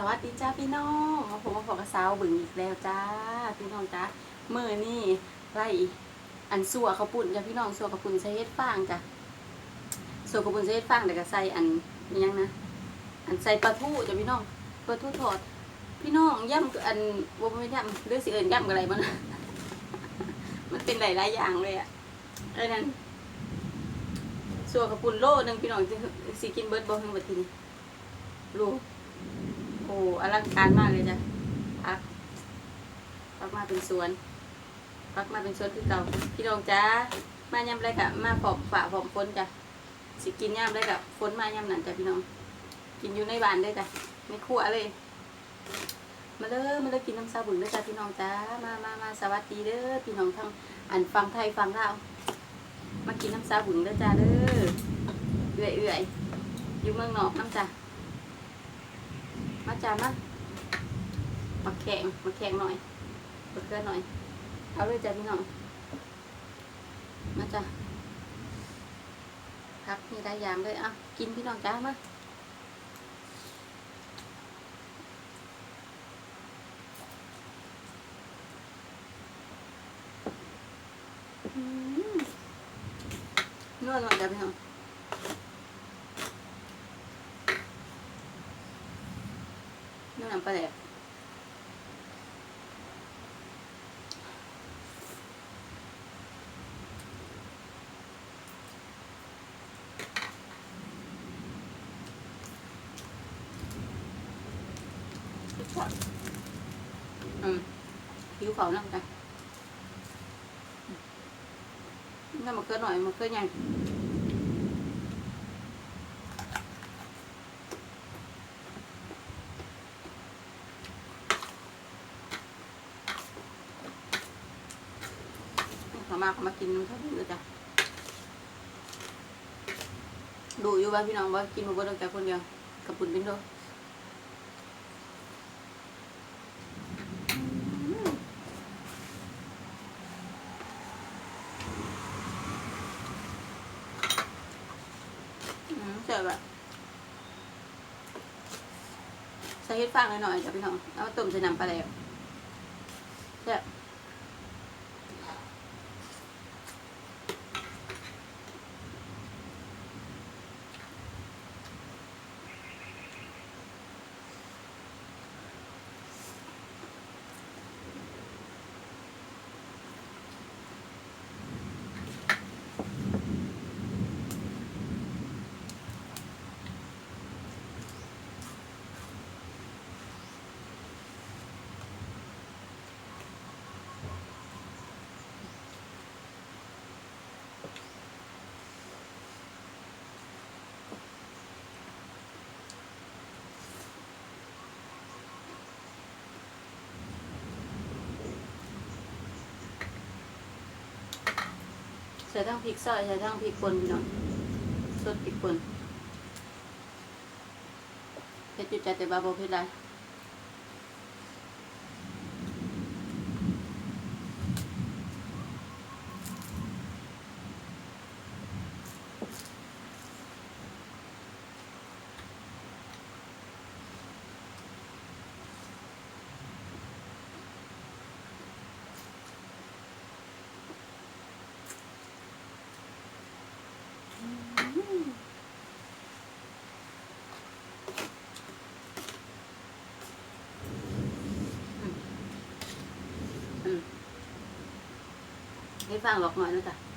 สวัสดีจ้าพี่น้องมาผมมาพบกับสาวบึงอีกแล้วจ้าพี่น้องจ้าเมื่อนี่ไล่อันสัวข้าวปุ่นจ้าพี่น้องสัวข้าวปุ่นใส่เฮ็ดฟางจ้ะสัวข้าวปุ่นใส่เฮ็ดฟางแต่ก็ใส่อันนี่ยังนะอันใส่ปลาทูจ้ะพี่น้องปลาทูทอด พี่น้องย่ำกับอันบ่ไม่ย่ำเรื่องสิเอิญย่ำกับอะไรมันมันเป็นหลายๆอย่างเลยอะเอ้นั่นสัวข้าวปุ่นโลหนึงพี่น้องสิสิกินเบิร์ดบ่เพิ่งบัดทีนี้โโอ้อลังการมากเลยจ้ะพักพักมาเป็นสวนพักมาเป็นสวนคือเก่าพี่น้องจ้ามายำไรกะมาผอมฝ่าผอมฝนจ้ะสิกินยำไรกะฝนมายำนั่นจ้ะพี่น้อง กินอยู่ในบ้านได้จ้ะในครัวเลย มาเลยมาเลยกินน้ำซาบุญเด้อจ้ะพี่น้องจ้ามามามาสวัสดีเด้อพี่น้องทั้งอันฟังไทยฟังลาวมากินน้ำซาบุญเด้อจ้าเด้อเอื่อยเอื่อยอยู่เมืองนอกน้ำจ้ะ มาจามามาแข่งมาแข่งหน่อยเปิดเกลือหน่อย เอาเลยจ้ะพี่น้อง มาจ้ะพักนี่ได้ยามเลยอะกินพี่น้องจ้ามาอืมนวดหน่อยจ้ะพี่น้อง นี่น้ำปลาแดกอืมผิวเขาน้ำกันน้ำมะเขือหน่อยมะเขือยัง มาเขามากินน้ำเท่านี้เลยจ้ะดูอยู่ว่าพี่น้องว่ากินมาบ่ได้แต่คนเดียวกับปุ่นเป็นโดอืมเจอแบบใส่เห็ดฟางหน่อยๆจ้ะพี่น้องแล้วต้มใส่น้ำปลาแดก ส่ทั้งพริกซอยใส่ทั้งพริกป่นพี่น้องสดพริกป่นเผ็ดจุดใจแต่บาโบเผ็ดได้อืม ให้ฟังหลอกหน่อยนะจ๊ะ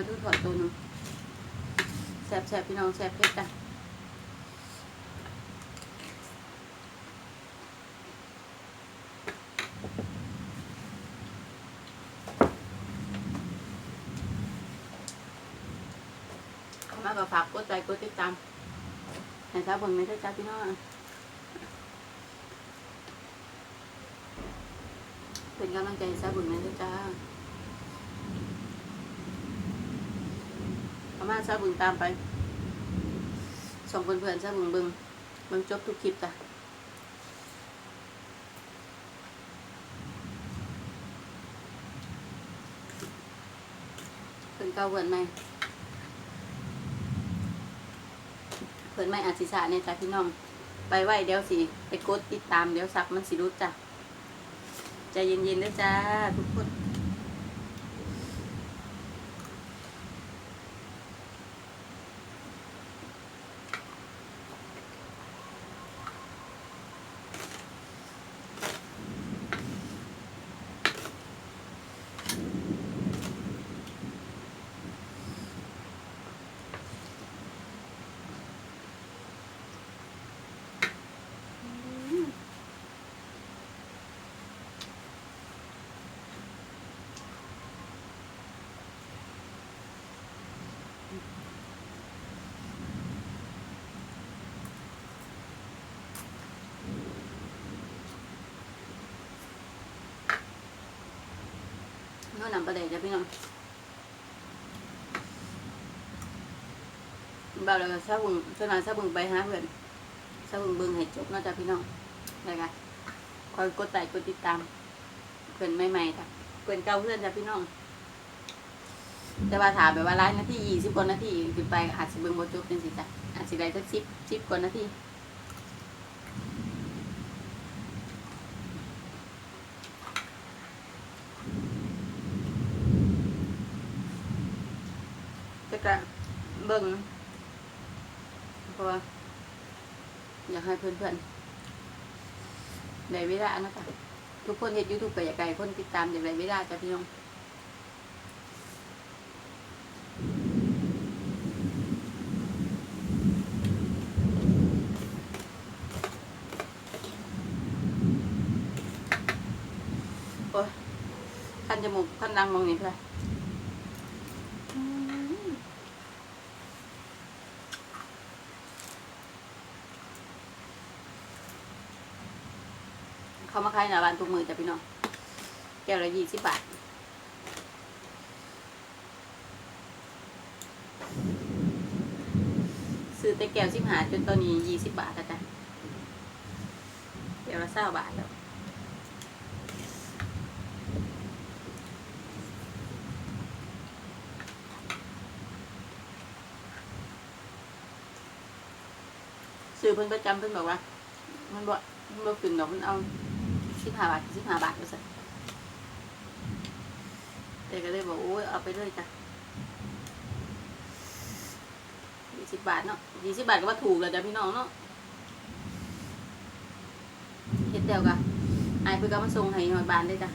ลาทูถอดตัวนึงแสบแซ่บพี่น้องแสบเพชรจ้ะมาก็ฝากกดใจกดติดตามไหนจ้าเบิ่งไหนจ้าพี่น้องเป็นกำลังใจจ้าบุญไหมจ้า เอามาสาบุญตามไปส่งเพื่อนๆสาบุญเบิ่งบิ่งจบทุกคลิปจ้ะเพิ่นเก่าเพื่อนใหม่เพื่อนใหม่อาจสิสาเนี่ยจ้ะพี่น้องไปไหวเดี๋ยวสิ ไปกดติดตามเดี๋ยวสักมันสิรู้จ้ะใจเย็นๆนะจ้าทุกคน น้อนำประเดี๋ยวจ้ะพี่น้องบ่าวแล้วก็ซาบุงเพื่อนมาซาบุงไปหาเพื่อนซาบุงเบิ่งให้จบเนาะจ้ะพี่น้องได้ค่ะคอยกดไลค์กดติดตาม เพื่อนใหม่ๆค่ะเพื่อนเก่าเพื่อนจ้ะพี่น้องแต่ว่าถามแบบว่าร้ายนาทียี่สิบกว่านาทีขึ้นไปอาจสิเบิ่งบ่จบจังซี่จ้ะอาจสิได้สักสิบสิบกว่านาที ก็เบิ่งเพราะว่าอยากให้เพื่อนๆได้เวลานะจ๊ะทุกคนเห็นยูทูบก็อยากไกลคนติดตามอยากได้เวลาจ้ะพี่น้องโอ้ยคันจมูกคันดังมองนี่เพื่อ เขามาขายหน้าบ้านทุกมือจ้ะพี่น้อง แก้วละยี่สิบบาทซื้อแต่แก้วสิบหาจนตอนนี้ยี่สิบบาทแล้วจ้ะแก้วละเศร้าบาทแล้วซื้อเพิ่นประจำเพิ่นบอกว่า มันบ่มันบ่ขึ้นดอกมันเอา สิบห้าบาทสิบห้าบาทก็สั่นแต่ก็เลยบอกโอ้ยเอาไปเลยจ้ะยี่สิบบาทเนาะยี่สิบบาทก็ว่าถูกแล้วจ้ะพี่น้องเนาะเฮ็ดเดียวกะอายเพิ่นก็มาส่งให้หอยบานได้จ้ะ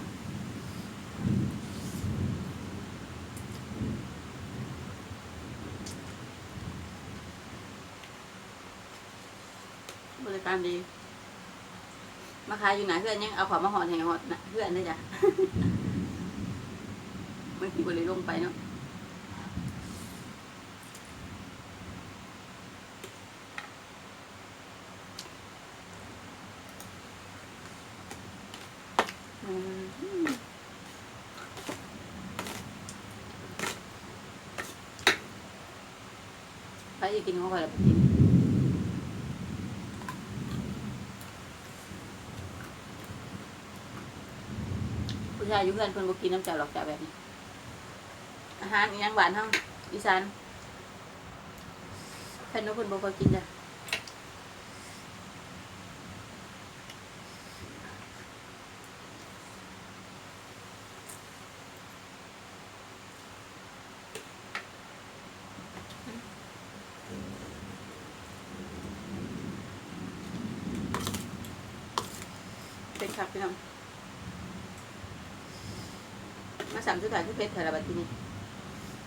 บริการดี มาขายอยู่ไหนเพื่อนยังเอาของมาห่อให้ห่อนะเพื่อนเลยจ้ะเมื่อกี้บริลงไปเนาะไปอีกินของข่อยแล้วไปกิน ผู้ชายอยู่เพื่อนเพิ่นบ่กินน้ำเจ้าหรอกจ้าแบบนี้ อาหารอีหยังหวานเฮาอีสานเพิ่นว่าเพิ่นบ่ค่อยกินจ้ะเป็นครับพี่น้อง มา สามสุดท้ายที่เพชรไทยระบาดที่นี่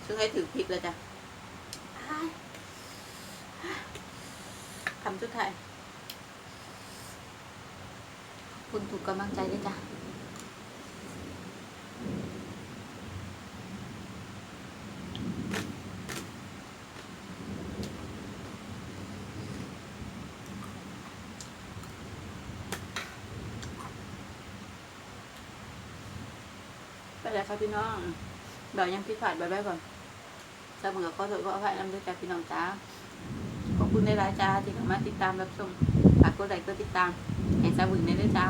ซึ่งให้ถือพริกเลยจ้ะคำสุดท้ายคุณถูกกำลังใจด้วยจ้ะ แล้วครับพี่น้องเดี๋ยวยังพิดพลาดไปไว้ก่อนถ้าเหมือนขอโทษขออภัยนำด้วยกันพี่น้องจ้าขอบคุณในรายจ้าที่เข้ามาติดตามรับชมฝากกดไลค์กดติดตามแห้สาวบึงในด้วยจ้า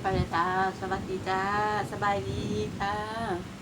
ไปเลยจ้าสวัสดีจ้า สบายดีค่ะ